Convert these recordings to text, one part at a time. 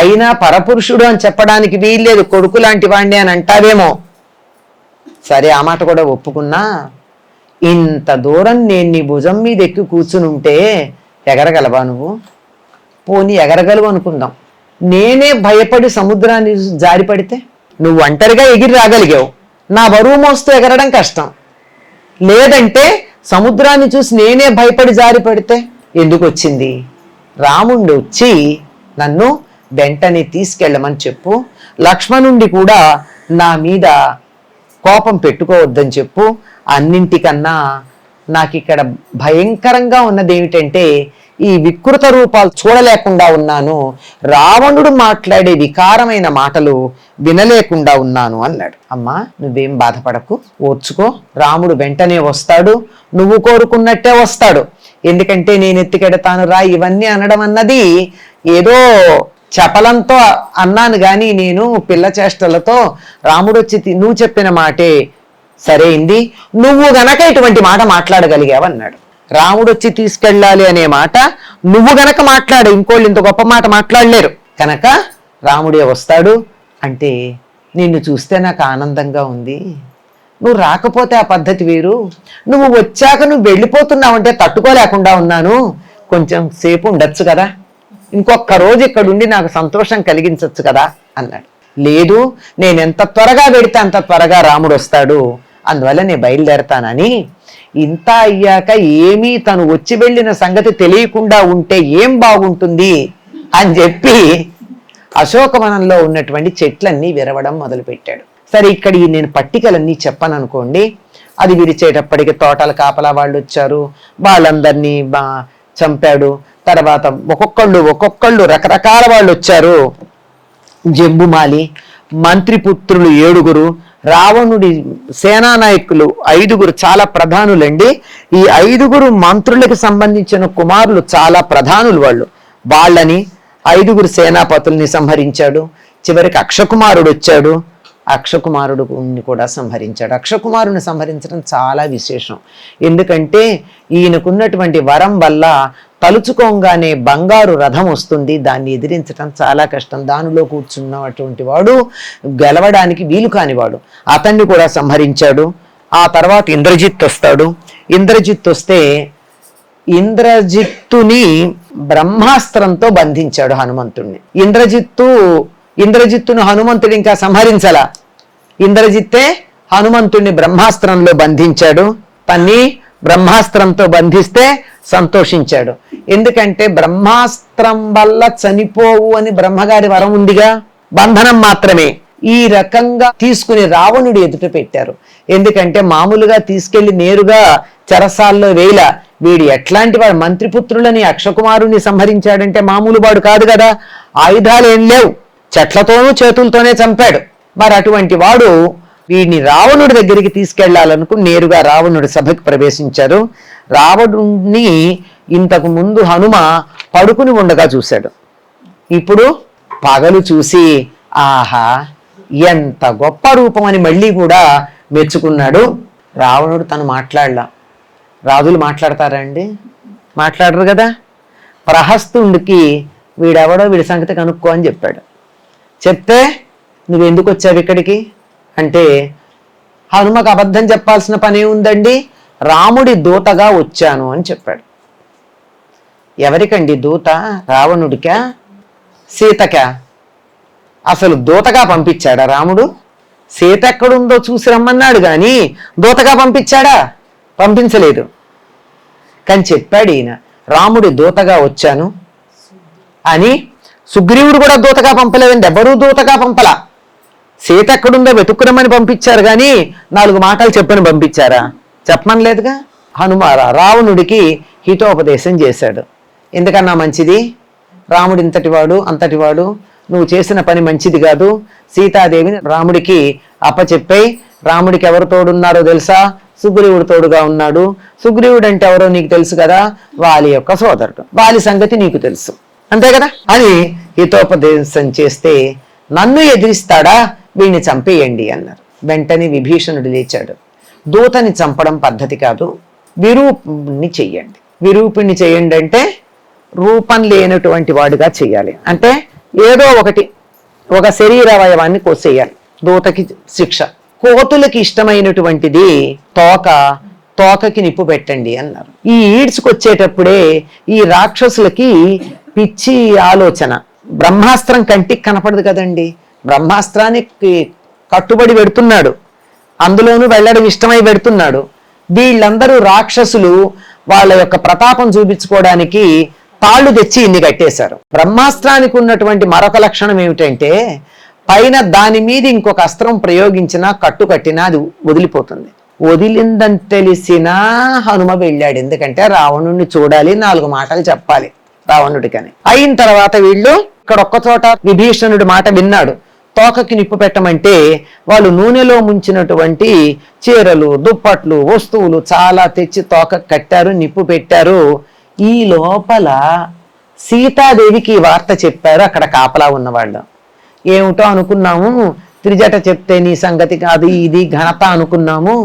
అయినా పరపురుషుడు అని చెప్పడానికి వీల్లేదు. కొడుకు లాంటి వాడిని అని అంటావేమో. సరే ఆ మాట కూడా ఒప్పుకున్నా. ఇంత దూరం నేను నీ భుజం మీద ఎక్కి కూర్చుని ఉంటే ఎగరగలవా నువ్వు? పోనీ ఎగరగలవు అనుకుందాం. నేనే భయపడి సముద్రాన్ని జారిపడితే నువ్వు ఒంటరిగా ఎగిరి రాగలిగావు. నా బరువు మోస్తూ ఎగరడం కష్టం. లేదంటే సముద్రాన్ని చూసి నేనే భయపడి జారి పడితే ఎందుకు వచ్చింది రాముండి వచ్చి నన్ను వెంటనే తీసుకెళ్ళమని చెప్పు. లక్ష్మణుండి కూడా నా మీద కోపం పెట్టుకోవద్దని చెప్పు. అన్నింటికన్నా నాకు ఇక్కడ భయంకరంగా ఉన్నది ఏమిటంటే ఈ వికృత రూపాలు చూడలేకుండా ఉన్నాను. రావణుడు మాట్లాడే వికారమైన మాటలు వినలేకుండా ఉన్నాను అన్నాడు. అమ్మా నువ్వేం బాధపడకు. ఓర్చుకో. రాముడు వెంటనే వస్తాడు. నువ్వు కోరుకున్నట్టే వస్తాడు. ఎందుకంటే నేను ఎత్తికెడతాను రా ఇవన్నీ అనడం అన్నది ఏదో చపలంతో అన్నాను కానీ నేను పిల్ల చేష్టలతో రాముడు వచ్చి తి- నువ్వు చెప్పిన మాటే సరైంది. నువ్వు గనక ఇటువంటి మాట మాట్లాడగలిగావన్నాడు. రాముడు వచ్చి తీసుకెళ్ళాలి అనే మాట నువ్వు గనక మాట్లాడు ఇంకోళ్ళు ఇంత గొప్ప మాట మాట్లాడలేరు. కనుక రాముడే వస్తాడు అంటే నిన్ను చూస్తే నాకు ఆనందంగా ఉంది. నువ్వు రాకపోతే ఆ పద్ధతి వేరు. నువ్వు వచ్చాక నువ్వు వెళ్ళిపోతున్నావంటే తట్టుకోలేకుండా ఉన్నాను. కొంచెం సేపు ఉండొచ్చు కదా. ఇంకొక రోజు ఇక్కడ ఉండి నాకు సంతోషం కలిగించవచ్చు కదా అన్నాడు. లేదు నేను ఎంత త్వరగా పెడితే అంత త్వరగా రాముడు వస్తాడు అందువల్ల నేను బయలుదేరతానని. ఇంత అయ్యాక ఏమీ తను వచ్చి వెళ్ళిన సంగతి తెలియకుండా ఉంటే ఏం బాగుంటుంది అని చెప్పి అశోకవనంలో ఉన్నటువంటి చెట్లన్నీ విరవడం మొదలుపెట్టాడు. సరే ఇక్కడ ఈ నేను పట్టికలన్నీ చెప్పను అనుకోండి అది విరిచేటప్పటికి తోటల కాపలా వాళ్ళు వచ్చారు వాళ్ళందరినీ బా చంపాడు తర్వాత ఒక్కొక్కళ్ళు ఒక్కొక్కళ్ళు రకరకాల వాళ్ళు వచ్చారు. జంబుమాలి మంత్రిపుత్రులు ఏడుగురు రావణుడి సేనానాయకులు ఐదుగురు చాలా ప్రధానులండి. ఈ ఐదుగురు మంత్రులకు సంబంధించిన కుమారులు చాలా ప్రధానులు వాళ్ళు. వాళ్ళని ఐదుగురు సేనాపతుల్ని సంహరించాడు. చివరికి అక్షకుమారుడు వచ్చాడు. అక్షకుమారుడు కూడా సంహరించాడు. అక్షకుమారుని సంహరించడం చాలా విశేషం. ఎందుకంటే ఈయనకున్నటువంటి వరం వల్ల తలుచుకోగానే బంగారు రథం వస్తుంది. దాన్ని ఎదిరించడం చాలా కష్టం. దానిలో కూర్చున్నటువంటి వాడు గెలవడానికి వీలు కానివాడు అతన్ని కూడా సంహరించాడు. ఆ తర్వాత ఇంద్రజిత్ వస్తాడు. ఇంద్రజిత్ వస్తే ఇంద్రజిత్తుని బ్రహ్మాస్త్రంతో బంధించాడు హనుమంతుణ్ణి. ఇంద్రజిత్తు ఇంద్రజిత్తును హనుమంతుడు ఇంకా సంహరించలా? ఇంద్రజిత్తే హనుమంతుణ్ణి బ్రహ్మాస్త్రంలో బంధించాడు. తన్ని బ్రహ్మాస్త్రంతో బంధిస్తే సంతోషించాడు. ఎందుకంటే బ్రహ్మాస్త్రం వల్ల చనిపోవు అని బ్రహ్మగారి వరం ఉందిగా? బంధనం మాత్రమే. ఈ రకంగా తీసుకుని రావణుడు ఎదుట పెట్టారు. ఎందుకంటే మామూలుగా తీసుకెళ్ళి నేరుగా చెరసాల్లో వేల వీడు ఎట్లాంటి వాడు? మంత్రిపుత్రులని అక్షకుమారుని సంహరించాడంటే మామూలు వాడు కాదు కదా? ఆయుధాలు ఏం లేవు. చెట్లతోనూ చేతులతోనే చంపాడు. మరి అటువంటి వాడు వీడిని రావణుడి దగ్గరికి తీసుకెళ్ళాలనుకు నేరుగా రావణుడి సభకి ప్రవేశించారు. రావణుడిని ఇంతకు ముందు హనుమ పడుకుని ఉండగా చూశాడు. ఇప్పుడు పగలు చూసి ఆహా ఎంత గొప్ప రూపం అని మళ్ళీ కూడా మెచ్చుకున్నాడు. రావణుడు తను మాట్లాడలా. రాజులు మాట్లాడతారా అండి? మాట్లాడరు కదా. ప్రహస్తుడికి వీడెవడో వీడి సంగతి కనుక్కో అని చెప్పాడు. చెప్తే నువ్వు ఎందుకు వచ్చావు ఇక్కడికి? అంటే హనుమకు అబద్ధం చెప్పాల్సిన పని ఉందండి? రాముడి దూతగా వచ్చాను అని చెప్పాడు. ఎవరికండి దూత? రావణుడికా? సీతకా? అసలు దూతగా పంపించాడా రాముడు? సీత ఎక్కడుందో చూసి రమ్మన్నాడు కానీ దూతగా పంపించాడా? పంపించలేదు. కానీ చెప్పాడు ఈయన రాముడి దూతగా వచ్చాను అని. సుగ్రీవుడు కూడా దూతగా పంపలేదండి. ఎవరూ దూతగా పంపలా. సీత ఎక్కడుందో వెతుక్కురమ్మని పంపించారు కానీ నాలుగు మాటలు చెప్పని పంపించారా? చెప్పమని లేదుగా? హనుమ రావణుడికి హితోపదేశం చేశాడు. ఎందుకన్నా మంచిది? రాముడు ఇంతటివాడు అంతటివాడు నువ్వు చేసిన పని మంచిది కాదు. సీతాదేవిని రాముడికి అప్పచెప్పాయి. రాముడికి ఎవరు తోడున్నారో తెలుసా? సుగ్రీవుడు తోడుగా ఉన్నాడు. సుగ్రీవుడు అంటే ఎవరో నీకు తెలుసు కదా? వాలి యొక్క సోదరుడు. వాలి సంగతి నీకు తెలుసు. అంతే కదా? అని హితోపదేశం చేస్తే నన్ను ఎదిరిస్తాడా? వీడిని చంపేయండి అన్నారు. వెంటనే విభీషణుడు లేచాడు. దూతని చంపడం పద్ధతి కాదు. విరూపుణ్ణి చెయ్యండి. విరూపుణ్ణి చేయండి అంటే రూపం లేనటువంటి వాడుగా చేయాలి అంటే ఏదో ఒకటి ఒక శరీర అవయవాన్ని కోసేయాలి. దూతకి శిక్ష. కోతులకి ఇష్టమైనటువంటిది తోక తోకకి నిప్పు పెట్టండి అన్నారు. ఈ ఈడ్స్కి వచ్చేటప్పుడే ఈ రాక్షసులకి పిచ్చి ఆలోచన. బ్రహ్మాస్త్రం కంటికి కనపడదు కదండి. బ్రహ్మాస్త్రానికి కట్టుబడి పెడుతున్నాడు. అందులోనూ వెళ్ళడం ఇష్టమై పెడుతున్నాడు. వీళ్ళందరూ రాక్షసులు వాళ్ళ యొక్క ప్రతాపం చూపించుకోవడానికి తాళ్ళు తెచ్చి ఇన్ని కట్టేశారు. బ్రహ్మాస్త్రానికి ఉన్నటువంటి మరొక లక్షణం ఏమిటంటే పైన దాని మీద ఇంకొక అస్త్రం ప్రయోగించినా కట్టు కట్టినా అది వదిలిపోతుంది. వదిలిందని తెలిసినా హనుమ వెళ్ళాడు. ఎందుకంటే రావణుడిని చూడాలి నాలుగు మాటలు చెప్పాలి రావణుడికని. అయిన తర్వాత వీళ్ళు ఇక్కడ ఒక్క చోట విభీషణుడి మాట విన్నాడు. తోకకి నిప్పు పెట్టమంటే వాళ్ళు నూనెలో ముంచినటువంటి చీరలు దుప్పట్లు వస్తువులు చాలా తెచ్చి తోక కట్టారు నిప్పు పెట్టారు. ఈ లోపల సీతాదేవికి ఈ వార్త చెప్పారు అక్కడ కాపలా ఉన్నవాళ్ళు. ఏమిటో అనుకున్నాము. త్రిజట చెప్తే నీ సంగతి కాదు ఇది ఘనత అనుకున్నాము.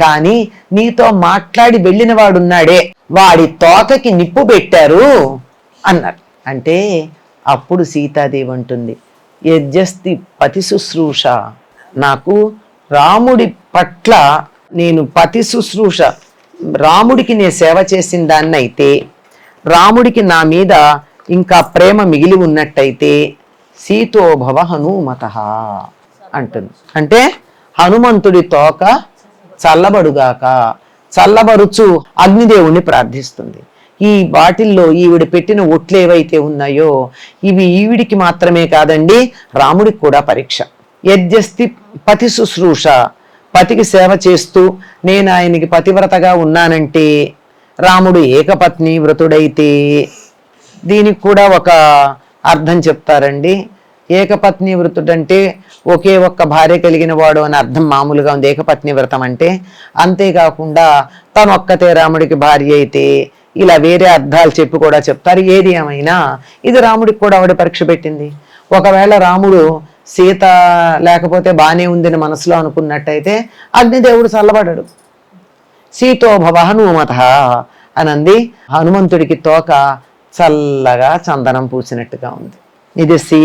కానీ నీతో మాట్లాడి వెళ్ళిన వాడున్నాడే వాడి తోకకి నిప్పు పెట్టారు అన్నారు. అంటే అప్పుడు సీతాదేవి అంటుంది యజ్జస్తి పతి శుశ్రూష. నాకు రాముడి పట్ల నేను పతి శుశ్రూష. రాముడికి నేను సేవ చేసిన దాన్ని అయితే రాముడికి నా మీద ఇంకా ప్రేమ మిగిలి ఉన్నట్టయితే సీతోభవ హనుమత అంటుంది. అంటే హనుమంతుడి తోక చల్లబడుగాక చల్లబరుచు అగ్నిదేవుణ్ణి ప్రార్థిస్తుంది. ఈ వాటిల్లో ఈవిడ పెట్టిన ఒట్లు ఏవైతే ఉన్నాయో ఇవి ఈవిడికి మాత్రమే కాదండి రాముడికి కూడా పరీక్ష. యజ్ఞస్తి పతి శుశ్రూష పతికి సేవ చేస్తూ నేను ఆయనకి పతివ్రతగా ఉన్నానంటే రాముడు ఏకపత్ని వ్రతుడైతే దీనికి కూడా ఒక అర్థం చెప్తారండి. ఏకపత్ని వ్రతుడంటే ఒకే ఒక్క భార్య కలిగిన వాడు అని అర్థం మామూలుగా ఉంది. ఏకపత్ని వ్రతం అంటే అంతేకాకుండా తను ఒక్కతే రాముడికి భార్య అయితే ఇలా వేరే అర్థాలు చెప్పి కూడా చెప్తారు. ఏది ఏమైనా ఇది రాముడికి కూడా ఆవిడ పరీక్ష పెట్టింది. ఒకవేళ రాముడు సీత లేకపోతే బాగానే ఉందని మనసులో అనుకున్నట్టయితే అగ్నిదేవుడు చల్లబడడు. సీతోభవ హనుమత అనంది హనుమంతుడికి తోక చల్లగా చందనం పూసినట్టుగా ఉంది. ఇది సీ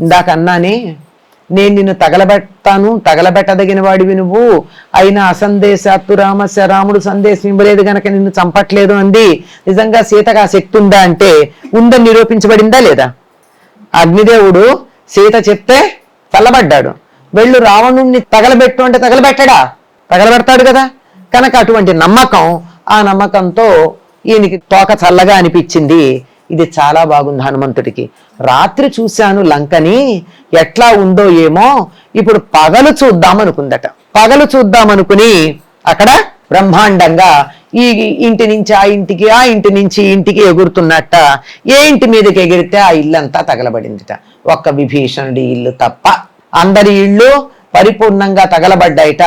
ఇందాకన్నానే నేను నిన్ను తగలబెడతాను తగలబెట్టదగిన వాడివి నువ్వు. అయినా అసందేశాత్తు రామస్య రాముడు సందేశం ఇవ్వలేదు గనక నిన్ను చంపట్లేదు అంది. నిజంగా సీతకు ఆ శక్తి ఉందా అంటే ఉందని నిరూపించబడిందా లేదా? అగ్నిదేవుడు సీత చెప్తే చల్లబడ్డాడు. వెళ్ళు రావణుణ్ణి తగలబెట్టు అంటే తగలబెట్టడా? తగలబెడతాడు కదా. కనుక అటువంటి నమ్మకం ఆ నమ్మకంతో ఈయనకి తోక చల్లగా అనిపించింది. ఇది చాలా బాగుంది హనుమంతుడికి. రాత్రి చూశాను లంకని ఎట్లా ఉందో ఏమో ఇప్పుడు పగలు చూద్దాం అనుకుందట పగలు చూద్దాం అనుకుని అక్కడ బ్రహ్మాండంగా ఈ ఇంటి నుంచి ఆ ఇంటికి ఆ ఇంటి నుంచి ఇంటికి ఎగురుతున్నట్ట. ఏ ఇంటి మీదకి ఎగిరితే ఆ ఇల్లంతా తగలబడిందిట. ఒక్క విభీషణుడి ఇల్లు తప్ప. అందరి ఇళ్ళు పరిపూర్ణంగా తగలబడ్డాయిట.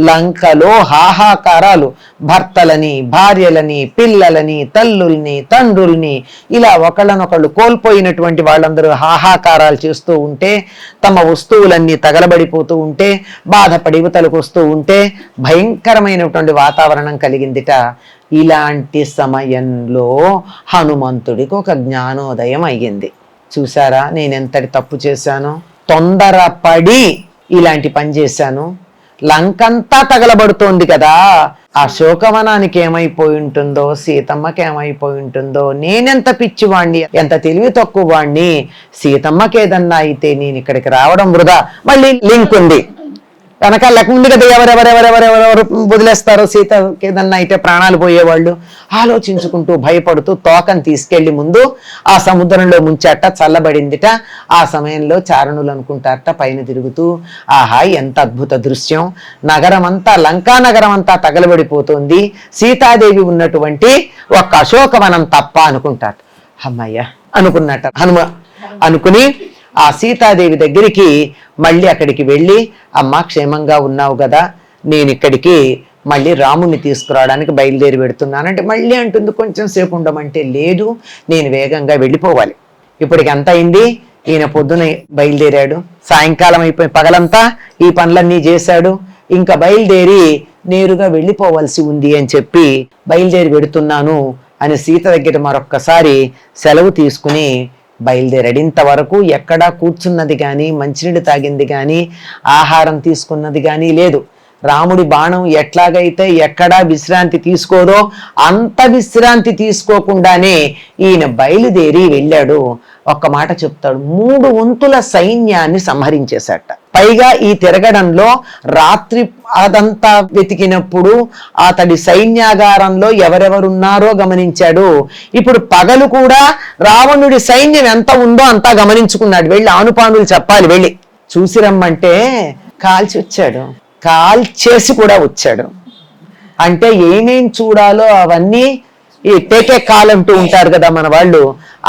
లంకలో హాహాకారాలు. భర్తలని భార్యలని పిల్లలని తల్లుల్ని తండ్రుల్ని ఇలా ఒకళ్ళనొకళ్ళు కోల్పోయినటువంటి వాళ్ళందరూ హాహాకారాలు చేస్తూ ఉంటే తమ వస్తువులన్నీ తగలబడిపోతూ ఉంటే బాధపడి యువతలకు వస్తూ ఉంటే భయంకరమైనటువంటి వాతావరణం కలిగిందిట. ఇలాంటి సమయంలో హనుమంతుడికి ఒక జ్ఞానోదయం అయ్యింది. చూసారా నేను ఎంతటి తప్పు చేశానో? తొందరపడి ఇలాంటి పని చేశాను. లంకంతా తగలబడుతోంది కదా. ఆ శోకవనానికి ఏమైపోయి ఉంటుందో సీతమ్మకి ఏమైపోయి ఉంటుందో నేనెంత పిచ్చివాణ్ణి ఎంత తెలివి తక్కువ వాణ్ణి సీతమ్మకి ఏదన్నా అయితే నేను ఇక్కడికి రావడం వృధా. మళ్ళీ లింక్ ఉంది. వెనకాల లెక్క ఉంది కదా ఎవరెవరెవరెవరెవరెవరు వదిలేస్తారో? సీతకి ఏదన్నా అయితే ప్రాణాలు పోయేవాళ్ళు. ఆలోచించుకుంటూ భయపడుతూ తోకను తీసుకెళ్ళి ముందు ఆ సముద్రంలో ముంచాట చల్లబడిందిట. ఆ సమయంలో చారణులు అనుకుంటారట పైన తిరుగుతూ ఆహా ఎంత అద్భుత దృశ్యం. నగరం అంతా లంకా నగరం అంతా తగలబడిపోతుంది. సీతాదేవి ఉన్నటువంటి ఒక అశోకవనం తప్ప అనుకుంటారు అమ్మయ్య అనుకున్నట్ట. హనుమ అనుకుని ఆ సీతాదేవి దగ్గరికి మళ్ళీ అక్కడికి వెళ్ళి అమ్మ క్షేమంగా ఉన్నావు కదా నేను ఇక్కడికి మళ్ళీ రాముణ్ణి తీసుకురావడానికి బయలుదేరి పెడుతున్నానంటే మళ్ళీ అంటుంది కొంచెం సేపు ఉండమంటే లేదు నేను వేగంగా వెళ్ళిపోవాలి. ఇప్పటికి ఎంత అయింది? ఈయన పొద్దున బయలుదేరాడు. సాయంకాలం అయిపోయి పగలంతా ఈ పనులన్నీ చేశాడు. ఇంకా బయలుదేరి నేరుగా వెళ్ళిపోవలసి ఉంది అని చెప్పి బయలుదేరి పెడుతున్నాను అని సీత దగ్గర మరొక్కసారి సెలవు తీసుకుని బయలుదేరాడు ఇంతవరకు ఎక్కడా కూర్చున్నది కానీ మంచినీళ్ళు తాగింది కానీ ఆహారం తీసుకున్నది కానీ లేదు. రాముడి బాణం ఎట్లాగైతే ఎక్కడా విశ్రాంతి తీసుకోదో అంత విశ్రాంతి తీసుకోకుండానే ఈయన బయలుదేరి వెళ్ళాడు. ఒక్క మాట చెప్తాడు. మూడు వంతుల సైన్యాన్ని సంహరించేశాట. పైగా ఈ తిరగడంలో రాత్రి అదంతా వెతికినప్పుడు అతడి సైన్యాగారంలో ఎవరెవరున్నారో గమనించాడు. ఇప్పుడు పగలు కూడా రావణుడి సైన్యం ఎంత ఉందో అంతా గమనించుకున్నాడు. వెళ్ళి ఆనుపానులు చెప్పాలి వెళ్ళి. చూసి రమ్మంటే కాల్చి వచ్చాడు. కాల్చేసి కూడా వచ్చాడు. అంటే ఏమేం చూడాలో అవన్నీ ఈ టేకే కాల్ అంటూ ఉంటారు కదా మన వాళ్ళు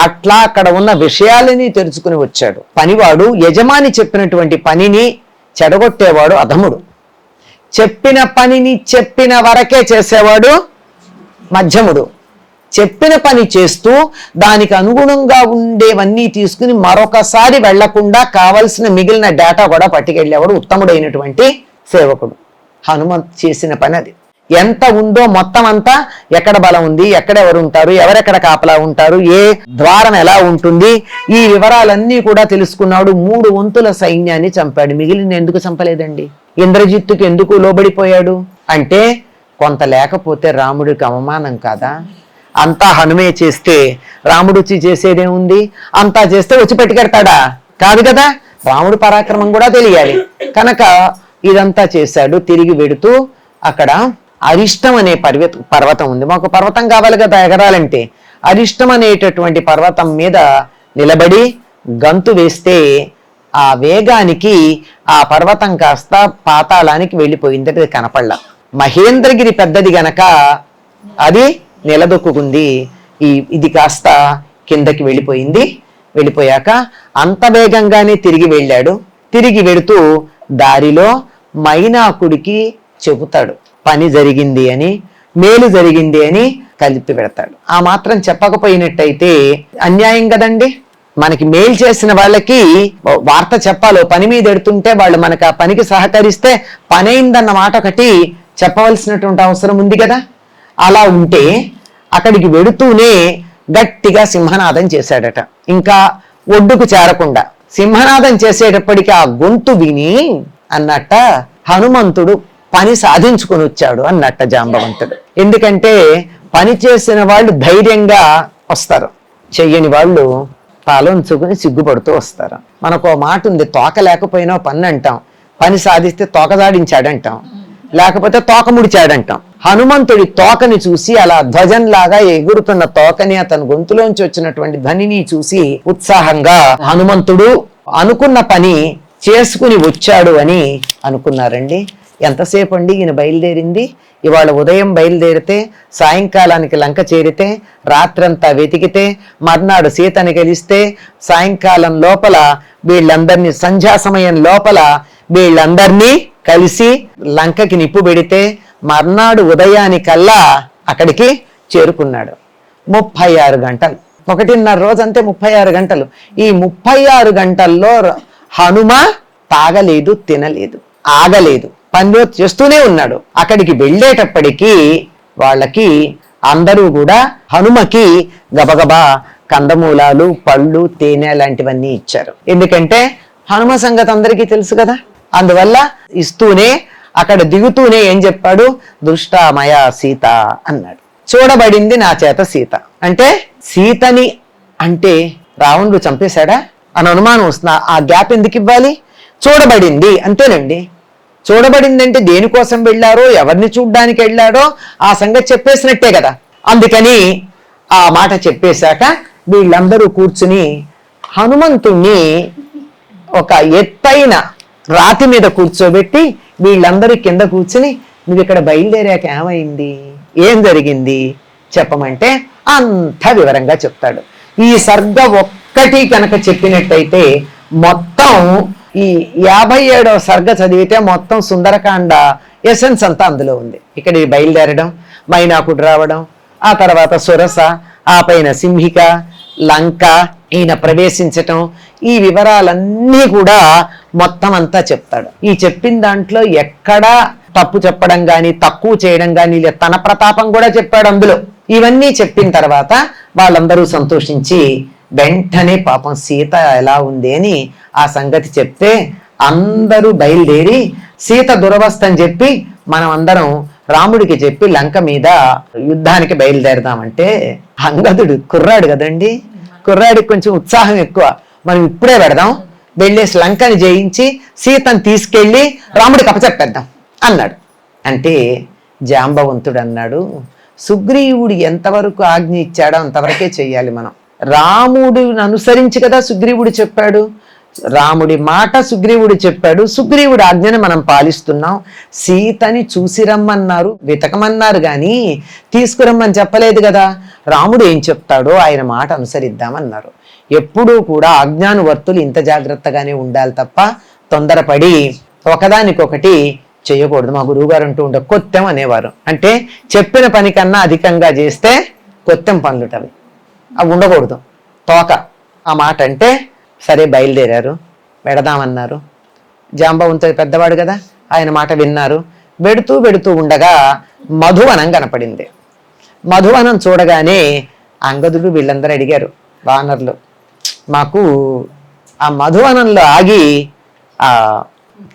అట్లా అక్కడ ఉన్న విషయాలని తెలుసుకుని వచ్చాడు. పనివాడు యజమాని చెప్పినటువంటి పనిని చెడగొట్టేవాడు అధముడు. చెప్పిన పనిని చెప్పిన వరకే చేసేవాడు మధ్యముడు. చెప్పిన పని చేస్తూ దానికి అనుగుణంగా ఉండేవన్నీ తీసుకుని మరొకసారి వెళ్ళకుండా కావలసిన మిగిలిన డేటా కూడా పట్టుకెళ్ళేవాడు ఉత్తముడైనటువంటి సేవకుడు. హనుమంత్ చేసిన పని అది. ఎంత ఉందో మొత్తం అంతా ఎక్కడ బలం ఉంది ఎక్కడెవరు ఉంటారు ఎవరెక్కడ కాపలా ఉంటారు ఏ ద్వారం ఎలా ఉంటుంది ఈ వివరాలన్నీ కూడా తెలుసుకున్నాడు. మూడు వంతుల సైన్యాన్ని చంపాడు. మిగిలిన ఎందుకు చంపలేదండి? ఇంద్రజిత్తుకి ఎందుకు లోబడిపోయాడు? అంటే కొంత లేకపోతే రాముడికి అవమానం కాదా? అంతా హనుమే చేస్తే రాముడు వచ్చి చేసేదేముంది అంతా చేస్తే వచ్చి పెట్టుకెడతాడా? కాదు కదా? రాముడు పరాక్రమం కూడా తెలియాలి. కనుక ఇదంతా చేశాడు. తిరిగి వెడుతూ అక్కడ అరిష్టం అనే పర్వత పర్వతం ఉంది. మాకు పర్వతం కావాలి కదా ఎగరాలంటే. అరిష్టం అనేటటువంటి పర్వతం మీద నిలబడి గంతు వేస్తే ఆ వేగానికి ఆ పర్వతం కాస్త పాతాళానికి వెళ్ళిపోయింది అది కనపడలా. మహేంద్రగిరి పెద్దది గనక అది నిలదొక్కుంది ఈ ఇది కాస్త కిందకి వెళ్ళిపోయింది. వెళ్ళిపోయాక అంత వేగంగానే తిరిగి వెళ్ళాడు. తిరిగి వెడుతూ దారిలో మైనాకుడికి చెబుతాడు. పని జరిగింది అని మేలు జరిగింది అని కలిపి పెడతాడు ఆ మాత్రం చెప్పకపోయినట్టయితే అన్యాయం కదండి? మనకి మేలు చేసిన వాళ్ళకి వార్త చెప్పాలో పని మీద ఎడుతుంటే వాళ్ళు మనకు ఆ పనికి సహకరిస్తే పని అయిందన్న మాట ఒకటి చెప్పవలసినటువంటి అవసరం ఉంది కదా? అలా ఉంటే అక్కడికి వెడుతూనే గట్టిగా సింహనాదం చేశాడట. ఇంకా ఒడ్డుకు చేరకుండా సింహనాదం చేసేటప్పటికి ఆ గొంతు విని అన్నట్ట హనుమంతుడు పని సాధించుకొని వచ్చాడు అన్నట్ట జాంబవంతుడు. ఎందుకంటే పని చేసిన వాళ్ళు ధైర్యంగా వస్తారు. చెయ్యని వాళ్ళు పాలంచుకుని సిగ్గుపడుతూ వస్తారు. మనకు ఓ మాట ఉంది తోక లేకపోయినా పని అంటాం. పని సాధిస్తే తోక దాడించాడంటాం. లేకపోతే తోక ముడిచాడంటాం. హనుమంతుడి తోకని చూసి అలా ధ్వజంలాగా ఎగురుతున్న తోకని అతని గొంతులోంచి వచ్చినటువంటి ధ్వనిని చూసి ఉత్సాహంగా హనుమంతుడు అనుకున్న పని చేసుకుని వచ్చాడు అని అనుకున్నారండి. ఎంతసేపు అండి ఈయన బయలుదేరింది? ఇవాళ ఉదయం బయలుదేరితే సాయంకాలానికి లంక చేరితే రాత్రంతా వెతికితే మర్నాడు సీతని గెలిస్తే సాయంకాలం లోపల వీళ్ళందరినీ సంధ్యా సమయం లోపల వీళ్ళందరినీ కలిసి లంకకి నిప్పు పెడితే మర్నాడు ఉదయానికల్లా అక్కడికి చేరుకున్నాడు. ముప్పై ఆరు గంటలు. ఒకటిన్నర రోజు అంతే ముప్పై ఆరు గంటలు. ఈ ముప్పై ఆరు గంటల్లో హనుమ తాగలేదు తినలేదు ఆగలేదు. పనిలో చేస్తూనే ఉన్నాడు. అక్కడికి వెళ్ళేటప్పటికీ వాళ్ళకి అందరూ కూడా హనుమకి గబగబా కందమూలాలు పళ్ళు తేనె లాంటివన్నీ ఇచ్చారు. ఎందుకంటే హనుమ సంగతి అందరికీ తెలుసు కదా. అందువల్ల ఇస్తూనే అక్కడ దిగుతూనే ఏం చెప్పాడు? దృష్టామయ సీత అన్నాడు. చూడబడింది నా చేత సీత. అంటే సీతని అంటే రావణుడు చంపేశాడా? అని అనుమానం వస్తున్నా ఆ గ్యాప్ ఎందుకు ఇవ్వాలి? చూడబడింది అంతేనండి. చూడబడిందంటే దేనికోసం వెళ్ళారో ఎవరిని చూడ్డానికి వెళ్ళాడో ఆ సంగతి చెప్పేసినట్టే కదా. అందుకని ఆ మాట చెప్పేశాక వీళ్ళందరూ కూర్చుని హనుమంతుణ్ణి ఒక ఎత్తైన రాతి మీద కూర్చోబెట్టి వీళ్ళందరూ కింద కూర్చుని నువ్వు ఇక్కడ బయలుదేరాక ఏమైంది? ఏం జరిగింది? చెప్పమంటే అంత వివరంగా చెప్తాడు. ఈ సర్గ ఒక్కటి కనుక చెప్పినట్టయితే మొత్తం ఈ యాభై ఏడవ సర్గ చదివితే మొత్తం సుందరకాండ ఎసెన్స్ అంతా అందులో ఉంది. ఇక్కడ బయలుదేరడం మైనాకుడు రావడం ఆ తర్వాత సురస ఆ పైన సింహిక లంక ఈయన ప్రవేశించటం ఈ వివరాలన్నీ కూడా మొత్తం అంతా చెప్తాడు. ఈ చెప్పిన దాంట్లో ఎక్కడా తప్పు చెప్పడం కానీ తక్కువ చేయడం కానీ లేదా తన ప్రతాపం కూడా చెప్పాడు అందులో. ఇవన్నీ చెప్పిన తర్వాత వాళ్ళందరూ సంతోషించి వెంటనే పాపం సీత ఎలా ఉంది అని ఆ సంగతి చెప్తే అందరూ బయలుదేరి సీత దురవస్థని చెప్పి మనం అందరం రాముడికి చెప్పి లంక మీద యుద్ధానికి బయలుదేరదామంటే అంగదుడు కుర్రాడు కదండి. కుర్రాడికి కొంచెం ఉత్సాహం ఎక్కువ. మనం ఇప్పుడే పెడదాం. వెళ్ళేసి లంకని జయించి సీతను తీసుకెళ్ళి రాముడికి అప్పచెప్పేద్దాం అన్నాడు. అంటే జాంబవంతుడు అన్నాడు సుగ్రీవుడు ఎంతవరకు ఆజ్ఞ ఇచ్చాడో అంతవరకే చెయ్యాలి మనం. రాముడిని అనుసరించి కదా సుగ్రీవుడు చెప్పాడు. రాముడి మాట సుగ్రీవుడు చెప్పాడు. సుగ్రీవుడి ఆజ్ఞని మనం పాలిస్తున్నాం. సీతని చూసి రమ్మన్నారు వెతకమన్నారు కానీ తీసుకురమ్మని చెప్పలేదు కదా. రాముడు ఏం చెప్తాడో ఆయన మాట అనుసరిద్దామన్నారు. ఎప్పుడూ కూడా ఆజ్ఞానువర్తులు ఇంత జాగ్రత్తగానే ఉండాలి తప్ప తొందరపడి ఒకదానికొకటి చేయకూడదు. మా గురువుగారు అంటూ ఉండే కొత్తెం అనేవారు. అంటే చెప్పిన పని కన్నా అధికంగా చేస్తే కొత్తెం పనులుటవి అవి ఉండకూడదు. తోక. ఆ మాట అంటే సరే బయలుదేరారు. పెడదామన్నారు జాంబవంతుడు పెద్దవాడు కదా ఆయన మాట విన్నారు. పెడుతూ పెడుతూ ఉండగా మధువనం కనపడింది. మధువనం చూడగానే అంగదుడు వీళ్ళందరూ అడిగారు వానర్లు మాకు ఆ మధువనంలో ఆగి ఆ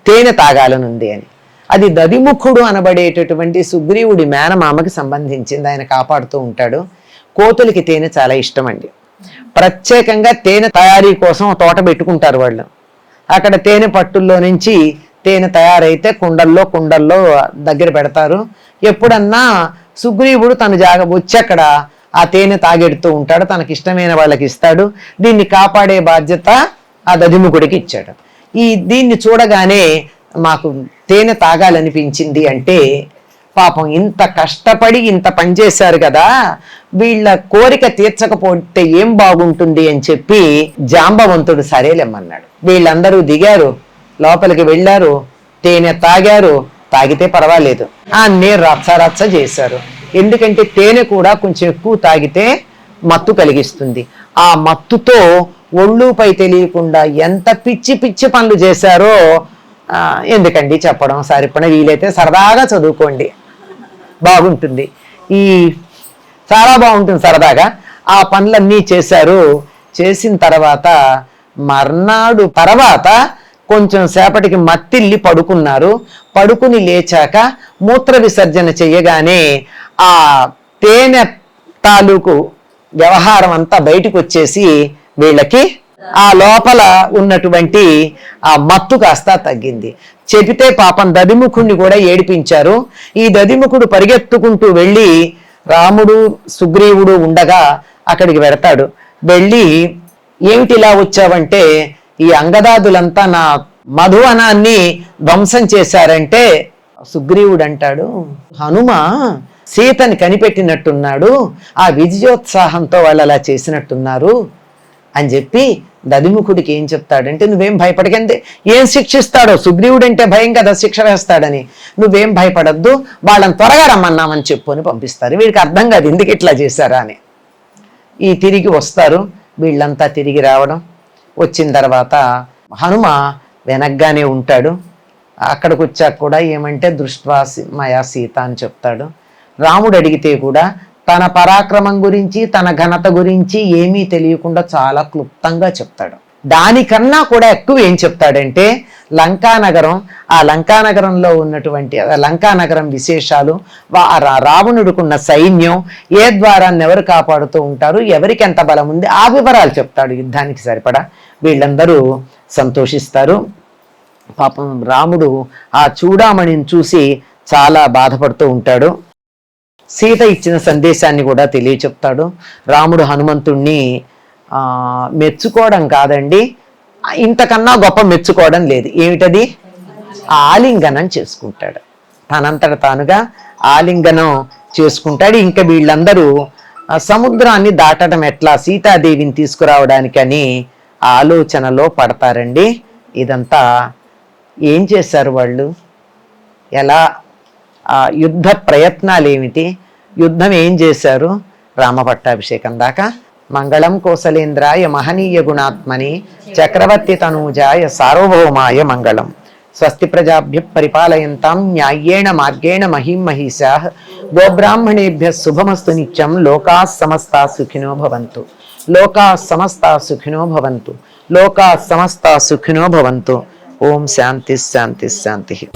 తేనె తాగాలనుంది అని. అది దదిముఖుడు అనబడేటటువంటి సుగ్రీవుడి మేనమామకి సంబంధించింది. ఆయన కాపాడుతూ ఉంటాడు. కోతులకి తేనె చాలా ఇష్టం అండి ప్రత్యేకంగా తేనె తయారీ కోసం తోట పెట్టుకుంటారు వాళ్ళు. అక్కడ తేనె పట్టుల్లో నుంచి తేనె తయారైతే కుండల్లో కుండల్లో దగ్గర పెడతారు. ఎప్పుడన్నా సుగ్రీవుడు తన జాగ వచ్చి అక్కడ ఆ తేనె తాగెడుతూ ఉంటాడు. తనకి ఇష్టమైన వాళ్ళకి ఇస్తాడు. దీన్ని కాపాడే బాధ్యత ఆ దదిముఖుడికి ఇచ్చాడు. ఈ దీన్ని చూడగానే మాకు తేనె తాగాలనిపించింది అంటే పాపం ఇంత కష్టపడి ఇంత పనిచేశారు కదా వీళ్ళ కోరిక తీర్చకపోతే ఏం బాగుంటుంది అని చెప్పి జాంబవంతుడు సరేలేమన్నాడు. వీళ్ళందరూ దిగారు లోపలికి వెళ్ళారు తేనె తాగారు తాగితే పర్వాలేదు. ఆ నీరు రచ్చ రచ్చ చేశారు. ఎందుకంటే తేనె కూడా కొంచెం ఎక్కువ తాగితే మత్తు కలిగిస్తుంది. ఆ మత్తుతో ఒళ్ళుపై తెలియకుండా ఎంత పిచ్చి పిచ్చి పనులు చేశారో ఎందుకండి చెప్పడం సరిపడ వీలైతే సరదాగా చదువుకోండి. బాగుంటుంది. ఈ చాలా బాగుంటుంది సరదాగా. ఆ పనులన్నీ చేశారు. చేసిన తర్వాత మర్నాడు తర్వాత కొంచెం సేపటికి మత్తిల్లి పడుకున్నారు. పడుకుని లేచాక మూత్ర విసర్జన చెయ్యగానే ఆ తేనె తాలూకు వ్యవహారం అంతా బయటకు వచ్చేసి వీళ్ళకి ఆ లోపల ఉన్నటువంటి ఆ మత్తు కాస్త తగ్గింది. చెబితే పాపం దదిముఖుణ్ణి కూడా ఏడిపించారు. ఈ దదిముఖుడు పరిగెత్తుకుంటూ వెళ్ళి రాముడు సుగ్రీవుడు ఉండగా అక్కడికి వెడతాడు. వెళ్ళి ఏమిటిలా వచ్చావంటే ఈ అంగదాదులంతా నా మధువనాన్ని ధ్వంసం చేశారంటే సుగ్రీవుడు అంటాడు హనుమ సీతని కనిపెట్టినట్టున్నాడు ఆ విజయోత్సాహంతో వాళ్ళు అలా చేసినట్టున్నారు. అని చెప్పి దదిముఖుడికి ఏం చెప్తాడంటే నువ్వేం భయపడకండి. ఏం శిక్షిస్తాడో? సుగ్రీవుడు అంటే భయం కదా శిక్ష వేస్తాడని. నువ్వేం భయపడద్దు. వాళ్ళని త్వరగా రమ్మన్నామని చెప్పు అని పంపిస్తారు. వీడికి అర్థం కాదు ఎందుకు ఇట్లా చేశారా అని. ఈ తిరిగి వస్తారు. వీళ్ళంతా తిరిగి రావడం. వచ్చిన తర్వాత హనుమ వెనగ్గానే ఉంటాడు. అక్కడికి వచ్చాక కూడా ఏమంటే దృష్ట్వా సి- మయా సీత అని చెప్తాడు. రాముడు అడిగితే కూడా తన పరాక్రమం గురించి తన ఘనత గురించి ఏమీ తెలియకుండా చాలా క్లుప్తంగా చెప్తాడు. దానికన్నా కూడా ఎక్కువ ఏం చెప్తాడంటే లంకానగరం ఆ లంకానగరంలో ఉన్నటువంటి లంకానగరం విశేషాలు వా- రా- రావణుడికున్న సైన్యం ఏ ద్వారాన్ని ఎవరు కాపాడుతూ ఉంటారు ఎవరికి ఎంత బలం ఉంది ఆ వివరాలు చెప్తాడు యుద్ధానికి సరిపడా. వీళ్ళందరూ సంతోషిస్తారు. పాపం రాముడు ఆ చూడామణిని చూసి చాలా బాధపడుతూ ఉంటాడు. సీత ఇచ్చిన సందేశాన్ని కూడా తెలియచెప్తాడు. రాముడు హనుమంతుణ్ణి మెచ్చుకోవడం కాదండి. ఇంతకన్నా గొప్ప మెచ్చుకోవడం లేదు. ఏమిటది? ఆలింగనం చేసుకుంటాడు. తనంతట తానుగా ఆలింగనం చేసుకుంటాడు. ఇంకా వీళ్ళందరూ సముద్రాన్ని దాటడం ఎట్లా? సీతాదేవిని తీసుకురావడానికని ఆలోచనలో పడతారండి. ఇదంతా ఏం చేశారు వాళ్ళు? ఎలా యుద్ధ ప్రయత్నాలు ఏమిటి యుద్ధం ఏం చేశారు? రామపట్టాభిషేకం దాకా. మంగళం కోసలేంద్రాయ మహనీయ గుణాత్మని చక్రవర్తి తనూజాయ సార్వభౌమాయ మంగళం. స్వస్తి ప్రజాభ్య పరిపాలయంతాం న్యాయేణ మార్గేణ మహిం మహిషా. గోబ్రాహ్మణేభ్య శుభమస్తు నిత్యం లోకా సమస్త సుఖినో భవంతు. లోకా సమస్త సుఖినో భవంతు. లోకా సమస్త సుఖినో భవంతు. ఓం శాంతి శాంతి శాంతి.